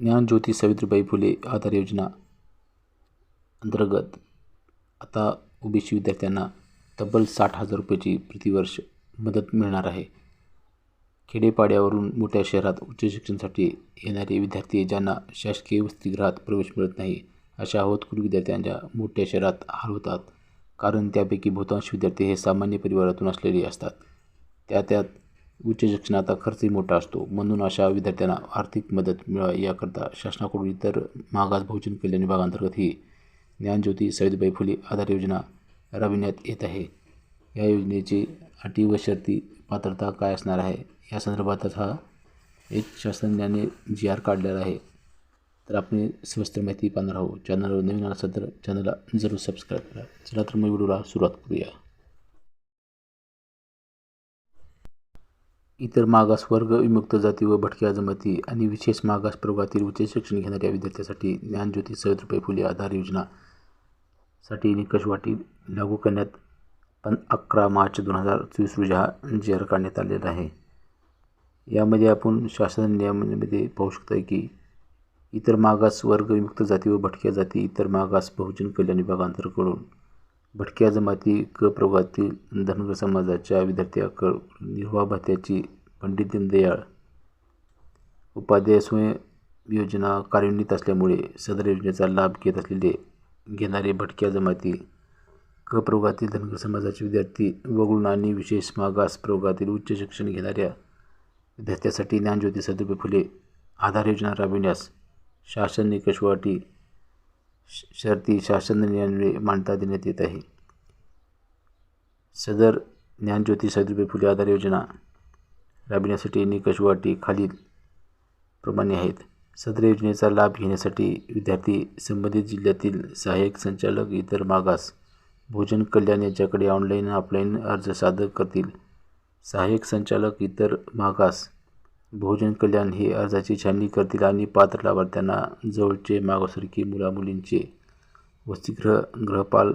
ज्ञानज्योती सावित्रीबाई फुले आधार योजना अंतर्गत आता ओबीसी विद्यार्थ्यांना तब्बल साठ हजार रुपयाची प्रतिवर्ष मदत मिळणार आहे. खेडेपाड्यावरून मोठ्या शहरात उच्च शिक्षणासाठी येणारे विद्यार्थी ज्यांना शासकीय वसतिगृहात प्रवेश मिळत नाही अशा होतकरू विद्यार्थ्यांच्या मोठ्या शहरात हाल होतात. कारण त्यापैकी बहुतांश विद्यार्थी हे सामान्य परिवारातून असलेले असतात. त्या त्यात उच्च शिक्षणाचा खर्चही मोठा असतो. म्हणून अशा विद्यार्थ्यांना आर्थिक मदत मिळावी याकरता शासनाकडून इतर मागास बहुजन कल्याण विभागांतर्गत ही ज्ञानज्योती सावित्रीबाई फुले आधार योजना राबविण्यात येत आहे. या योजनेची अटी व शर्ती पात्रता काय असणार आहे? या संदर्भातच हा एक शासनाने जी आर काढलेला आहे. तर आपण सविस्तर माहिती पाहणार आहोत. चॅनलवर नवीन असेल तर चॅनलला जरूर सबस्क्राईब करा. चला तर मग व्हिडिओला सुरुवात करूया. इतर मागास वर्ग विमुक्त जाती व भटक्या जमाती आणि विशेष मागास प्रवर्गातील उच्च शिक्षण घेणाऱ्या विद्यार्थ्यांसाठी ज्ञानज्योती रुपये फुले आधार योजना साठी निकष वाटी लागू करण्यात पण अकरा मार्च दोन हजार चोवीस रोजी हा जी आर काढण्यात आलेला आहे. यामध्ये आपण शासन नियमांमध्ये पाहू शकता की इतर मागास वर्ग विमुक्त जाती व भटक्या जाती इतर मागास बहुजन कल्याण विभागांतर्गतकडून भटक्या जमाती क प्रवर्गातील धनगर समाजाच्या विद्यार्थ्याकडून निर्वाह भत्याची पंडित दीनदयाळ उपाध्याय स्वयं योजना कार्यान्वित असल्यामुळे सदर योजनेचा लाभ घेत असलेले घेणारे भटक्या जमाती क प्रवर्गातील धनगर समाजाचे विद्यार्थी वगळून आणि विशेष मागास प्रवर्गातील उच्च शिक्षण घेणाऱ्या विद्यार्थ्यासाठी ज्ञानज्योती सदुपे फुले आधार योजना राबविण्यास शासन निकषवाटी शर्ती शासन निर्णयान्वये मान्यता देण्यात येत आहे. सदर ज्ञानज्योती सावित्रीबाई फुले आधार योजना राबविण्यासाठी निकषवाटी खालील प्रमाणे आहेत. सदर योजनेचा लाभ घेण्यासाठी विद्यार्थी संबंधित जिल्ह्यातील सहाय्यक संचालक इतर मागास भोजन कल्याण यांच्याकडे ऑनलाईन ऑफलाईन अर्ज सादर करतील. सहाय्यक संचालक इतर मागास बहुजन कल्याण हे अर्जाची छाननी करतील आणि पात्र लाभार्थ्यांना जवळचे मागासवर्गीय मुलामुलींचे वसतिगृह गृहपाल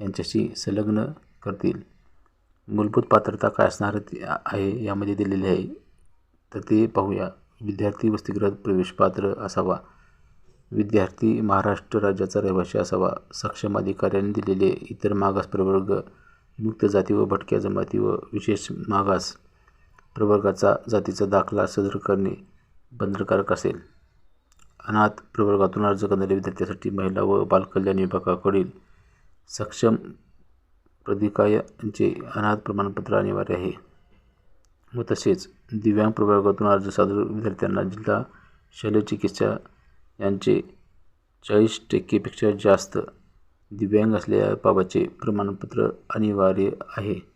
यांच्याशी संलग्न करतील. मूलभूत पात्रता काय असणार आहे यामध्ये दिलेले आहे. तर ते पाहूया. विद्यार्थी वसतिगृहात प्रवेशपात्र असावा. विद्यार्थी महाराष्ट्र राज्याचा रहिवासी असावा. सक्षम अधिकाऱ्यांनी दिलेले इतर मागास प्रवर्ग मुक्त जाती व भटक्या जमाती व विशेष मागास प्रवर्गाचा जातीचा दाखला सदर करणे बंधनकारक असेल. अनाथ प्रवर्गातून अर्ज करणाऱ्या विद्यार्थ्यांसाठी महिला व बालकल्याण विभागाकडील सक्षम प्राधिकाऱ्यांचे अनाथ प्रमाणपत्र अनिवार्य आहे. व तसेच दिव्यांग प्रवर्गातून अर्ज सादर विद्यार्थ्यांना जिल्हा शल्यचिकित्सा यांचे चाळीस टक्केपेक्षा जास्त दिव्यांग असल्याबाबतचे प्रमाणपत्र अनिवार्य आहे.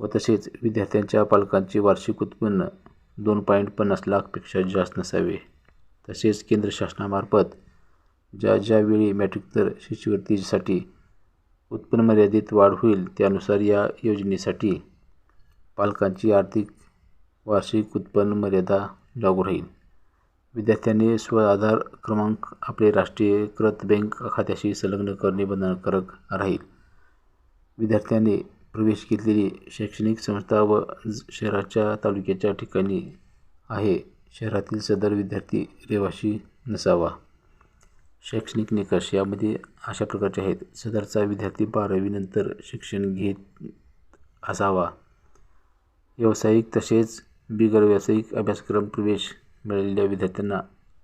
व तसेच विद्यार्थ्यांच्या पालकांचे वार्षिक उत्पन्न दोन पॉईंट पन्नास लाखपेक्षा जास्त नसावे. तसेच केंद्र शासनामार्फत ज्या ज्यावेळी मॅट्रिकतर शिष्यवृत्तीसाठी उत्पन्न मर्यादित वाढ होईल त्यानुसार या योजनेसाठी पालकांची आर्थिक वार्षिक उत्पन्न मर्यादा लागू राहील. विद्यार्थ्यांनी स्व आधार क्रमांक आपले राष्ट्रीयकृत बँक खात्याशी संलग्न करणे बंधनकारक राहील. विद्यार्थ्यांनी प्रवेश घेतलेली शैक्षणिक संस्था व शहराच्या तालुक्याच्या ठिकाणी आहे. शहरातील सदर विद्यार्थी रहिवासी नसावा. शैक्षणिक निकष यामध्ये अशा प्रकारचे आहेत. सदरचा विद्यार्थी बारावीनंतर शिक्षण घेत असावा. व्यावसायिक तसेच बिगर व्यावसायिक अभ्यासक्रम प्रवेश मिळालेल्या विद्यार्थ्यांना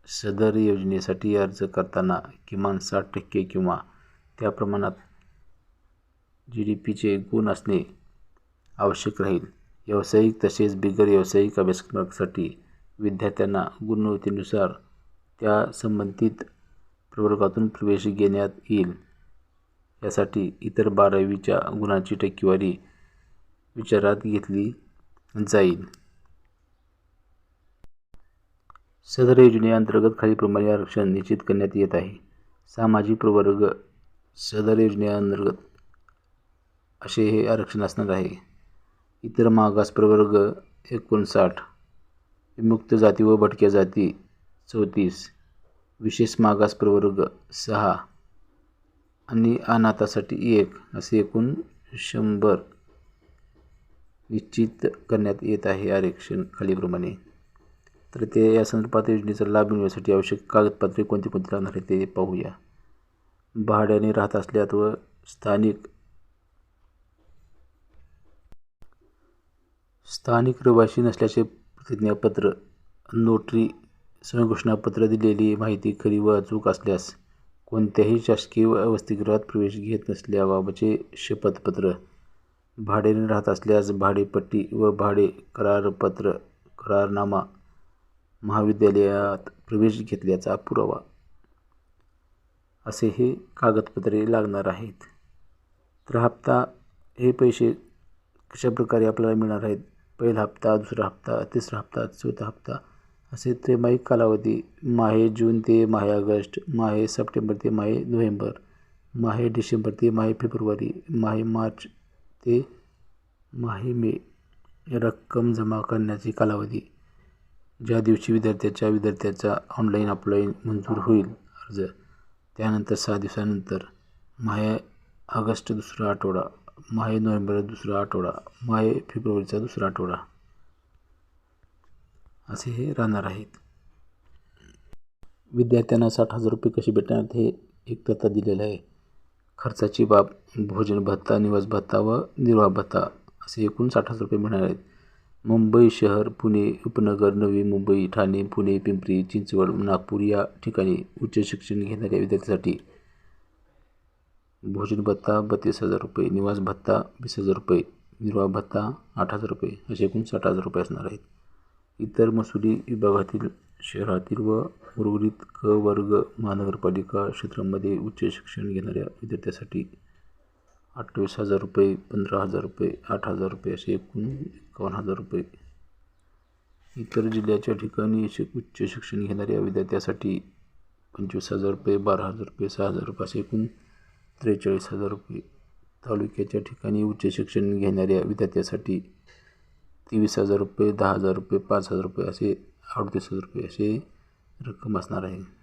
सदर योजनेसाठी अर्ज करताना किमान साठ टक्के किंवा त्या प्रमाणात जी डी पीचे गुण असणे आवश्यक राहील. व्यावसायिक तसेच बिगर व्यावसायिक अभ्यासक्रमासाठी विद्यार्थ्यांना गुणवत्तेनुसार त्या संबंधित प्रवर्गातून प्रवेश घेण्यात येईल. यासाठी इतर बारावीच्या गुणांची टक्केवारी विचारात घेतली जाईल. सदर योजनेअंतर्गत खालीलप्रमाणे आरक्षण निश्चित करण्यात येत आहे. सामाजिक प्रवर्ग सदर योजनेअंतर्गत असे हे आरक्षण असणार आहे. इतर मागास प्रवर्ग एकोणसाठ विमुक्त जाती व भटक्या जाती चौतीस विशेष मागास प्रवर्ग सहा आणि अनाथासाठी एक असे एकूण शंभर निश्चित करण्यात येत आहे आरक्षण खालीप्रमाणे तर ते या संदर्भात योजनेचा लाभ मिळण्यासाठी आवश्यक कागदपत्रे कोणती कोणती लागणार आहे ते पाहूया. भाड्याने राहत असल्यात व स्थानिक स्थानिक रहिवासी नसल्याचे प्रतिज्ञापत्र नोटरी स्वयंघोषणापत्र दिलेली माहिती खरी व अचूक असल्यास कोणत्याही शासकीय वसतिगृहात प्रवेश घेत नसल्याबाबतचे शपथपत्र भाड्याने राहत असल्यास भाडेपट्टी व भाडे करारपत्र करारनामा महाविद्यालयात प्रवेश घेतल्याचा पुरावा. असे हे कागदपत्रे लागणार आहेत. तर हप्ता हे पैसे कशाप्रकारे आपल्याला मिळणार आहेत? पहिला हप्ता दुसरा हप्ता तिसरा हप्ता चौथा हप्ता असे त्रैमासिक कालावधी. माहे जून ते माहे ऑगस्ट माहे सप्टेंबर ते माहे नोव्हेंबर माहे डिसेंबर ते माहे फेब्रुवारी माहे मार्च ते माहे मे रक्कम जमा करण्याची कालावधी. ज्या दिवशी विद्यार्थ्याच्या विद्यार्थ्याचा ऑनलाईन ऑफलाईन मंजूर होईल अर्ज त्यानंतर सहा दिवसानंतर माहे ऑगस्ट दुसरा आठवडा. माहे नोव्हेंबर दुसरा आठवडा माहे फेब्रुवारीचा दुसरा आठवडा. असे हे राहणार आहेत. विद्यार्थ्यांना साठ हजार रुपये कसे भेटणार हे एक तथा दिलेलं आहे. खर्चाची बाब भोजन भत्ता निवास भत्ता व निर्वाह भत्ता असे एकूण साठ हजार रुपये मिळणार आहेत. मुंबई शहर पुणे उपनगर नवी मुंबई ठाणे पुणे पिंपरी चिंचवड नागपूर या ठिकाणी उच्च शिक्षण घेणाऱ्या विद्यार्थ्यांसाठी भोजन भत्ता बत्तीस हजार रुपये निवास भत्ता वीस हजार रुपये निर्वाह भत्ता आठ हजार रुपये असे एकूण साठ हजार रुपये असणार आहेत. इतर महसुली विभागातील शहरातील व उर्वरित क वर्ग महानगरपालिका क्षेत्रामध्ये उच्च शिक्षण घेणाऱ्या विद्यार्थ्यांसाठी अठ्ठावीस हजार रुपये पंधरा हजार रुपये आठ हजार रुपये असे एकूण एकावन्न हजार रुपये. इतर जिल्ह्याच्या ठिकाणी शिक उच्च शिक्षण घेणाऱ्या विद्यार्थ्यासाठी पंचवीस हजार रुपये बारा हजार रुपये सहा हजार रुपये असे एकूण त्रेचाळीस हजार रुपये. तालुक्याच्या ठिकाणी उच्च शिक्षण घेणाऱ्या विद्यार्थ्यासाठी तेवीस हजार रुपये दहा हजार रुपये पाच हजार रुपये असे अडतीस हजार रुपये असे रक्कम असणार आहे.